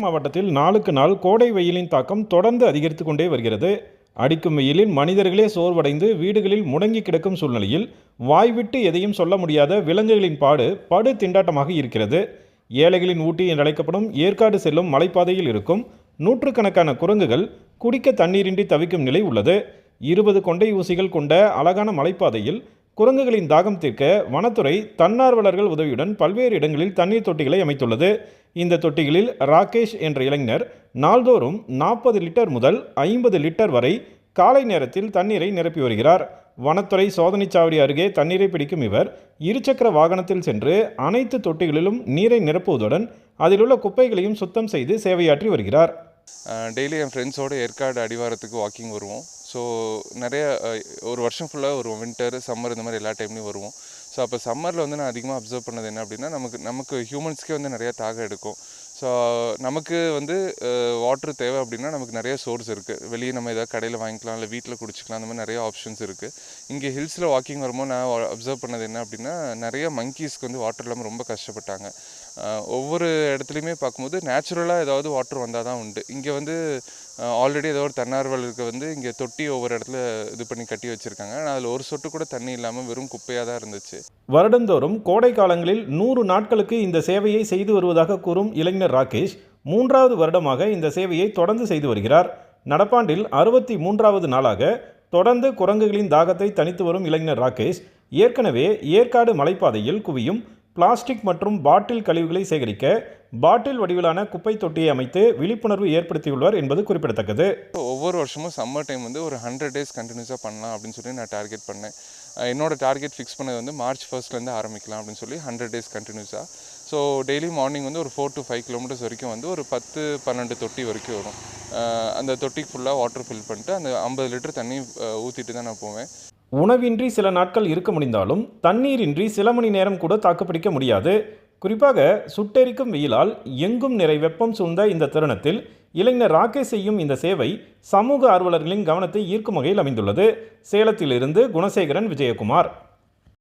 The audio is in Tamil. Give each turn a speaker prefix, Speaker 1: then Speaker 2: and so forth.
Speaker 1: மாவட்டத்தில் நாளுக்கு நாள் கோடை வெயிலின் தாக்கம் தொடர்ந்து அதிகரித்து கொண்டே வருகிறது. அடிக்கும் வெயிலில் மனிதர்களே சோர்வடைந்து வீடுகளில் முடங்கி கிடக்கும் சூழ்நிலையில் வாய்விட்டு எதையும் சொல்ல முடியாத விலங்குகளின் பாடு படு திண்டாட்டமாக இருக்கிறது. ஏழைகளின் ஊட்டி என்று அழைக்கப்படும் ஏற்காடு செல்லும் மலைப்பாதையில் இருக்கும் நூற்றுக்கணக்கான குரங்குகள் குடிக்க தண்ணீரின்றி தவிக்கும் நிலை உள்ளது. இருபது கொண்டை ஊசிகள் கொண்ட அழகான மலைப்பாதையில் குரங்குகளின் தாகம் தீர்க்க வனத்துறை தன்னார்வலர்கள் உதவியுடன் பல்வேறு இடங்களில் தண்ணீர் தொட்டிகளை அமைத்துள்ளது. இந்த தொட்டிகளில் ராகேஷ் என்ற இளைஞர் நாள்தோறும் நாற்பது லிட்டர் முதல் ஐம்பது லிட்டர் வரை காலை நேரத்தில் தண்ணீரை நிரப்பி வருகிறார். வனத்துறை சோதனைச்சாவடி அருகே தண்ணீரை பிடிக்கும் இவர் இருசக்கர வாகனத்தில் சென்று அனைத்து தொட்டிகளிலும் நீரை நிரப்புவதுடன் அதிலுள்ள குப்பைகளையும் சுத்தம் செய்து சேவையாற்றி வருகிறார்.
Speaker 2: டெய்லி என் ஃப்ரெண்ட்ஸோடு ஏற்காடு அடிவாரத்துக்கு வாக்கிங் வருவோம். ஸோ நிறைய ஒரு வருஷம் ஃபுல்லாக வருவோம். வின்டர் சம்மர் இந்த மாதிரி எல்லா டைம்லையும் வருவோம். ஸோ அப்போ சம்மரில் வந்து நான் அதிகமாக அப்சர்வ் பண்ணது என்ன அப்படின்னா நமக்கு நமக்கு ஹியூமன்ஸ்க்கே வந்து நிறைய தாகம் எடுக்கும். ஸோ நமக்கு வந்து வாட்டர் தேவை அப்படின்னா நமக்கு நிறைய சோர்ஸ் இருக்குது வெளியே நம்ம ஏதாவது கடையில் வாங்கிக்கலாம் இல்லை வீட்டில் குடிச்சிக்கலாம் அந்த மாதிரி நிறைய ஆப்ஷன்ஸ் இருக்குது இங்கே ஹில்ஸில் வாக்கிங் வரும்போது நான் அப்சர்வ் பண்ணது என்ன அப்படின்னா நிறைய மங்கீஸ்க்கு வந்து வாட்டர் இல்லாமல் ரொம்ப கஷ்டப்பட்டாங்க. ஒவ்வொரு இடத்துலையுமே பார்க்கும்போது நேச்சுரலாக ஏதாவது வாட்டர் வந்தால் தான் உண்டு. இங்கே வந்து ஆல்ரெடி ஏதோ ஒரு தன்னார்வலருக்கு வந்து இங்கே தொட்டி ஒவ்வொரு இடத்துல இது பண்ணி கட்டி வச்சுருக்காங்க. ஆனால் அதில் ஒரு சொட்டு கூட தண்ணி இல்லாமல் வெறும் குப்பையாக தான் இருந்துச்சு.
Speaker 1: வருடந்தோறும் கோடை காலங்களில் நூறு நாட்களுக்கு இந்த சேவையை செய்து வருவதாக கூறும் இளைஞர் ராகேஷ் மூன்றாவது வருடமாக இந்த சேவையை தொடர்ந்து செய்து வருகிறார். நடப்பாண்டில் அறுபத்தி மூன்றாவது நாளாக தொடர்ந்து குரங்குகளின் தாகத்தை தணித்து வரும் இளைஞர் ராகேஷ் ஏற்கனவே ஏற்காடு மலைப்பாதையில் குவியும் பிளாஸ்டிக் மற்றும் பாட்டில் கழிவுகளை சேகரிக்க பாட்டில் வடிவிலான குப்பை தொட்டியை அமைத்து விழிப்புணர்வு ஏற்படுத்தியுள்ளார் என்பது குறிப்பிடத்தக்கது.
Speaker 2: ஒவ்வொரு வருஷமும் சம்மர் டைம் வந்து ஒரு ஹண்ட்ரட் டேஸ் கண்டினியூஸாக பண்ணலாம் அப்படின்னு சொல்லி நான் டார்கெட் பண்ணேன். என்னோட டார்கெட் ஃபிக்ஸ் பண்ணது வந்து மார்ச் ஃபர்ஸ்ட்லேருந்து ஆரம்பிக்கலாம் அப்படின்னு சொல்லி ஹண்ட்ரட் டேஸ் கண்டினியூஸாக ஸோ டெய்லி மார்னிங் வந்து ஒரு ஃபோர் டு ஃபைவ் கிலோமீட்டர்ஸ் வரைக்கும் வந்து ஒரு பத்து பன்னெண்டு தொட்டி வரைக்கும் வரும். அந்த தொட்டிக்கு ஃபுல்லாக வாட்டர் ஃபில் பண்ணிட்டு அந்த ஐம்பது லிட்டர் தண்ணி ஊற்றிட்டு தான் நான் போவேன்.
Speaker 1: உணவின்றி சில நாட்கள் இருக்க முடிந்தாலும் தண்ணீரின்றி சில மணி நேரம் கூட தாக்குப்பிடிக்க முடியாது. குறிப்பாக சுட்டெரிக்கும் வெயிலால் எங்கும் நிறை வெப்பம் சூழ்ந்த இந்த தருணத்தில் இளைஞர் ராகேஷ் செய்யும் இந்த சேவை சமூக ஆர்வலர்களின் கவனத்தை ஈர்க்கும் வகையில் அமைந்துள்ளது. சேலத்திலிருந்து குணசேகரன் விஜயகுமார்.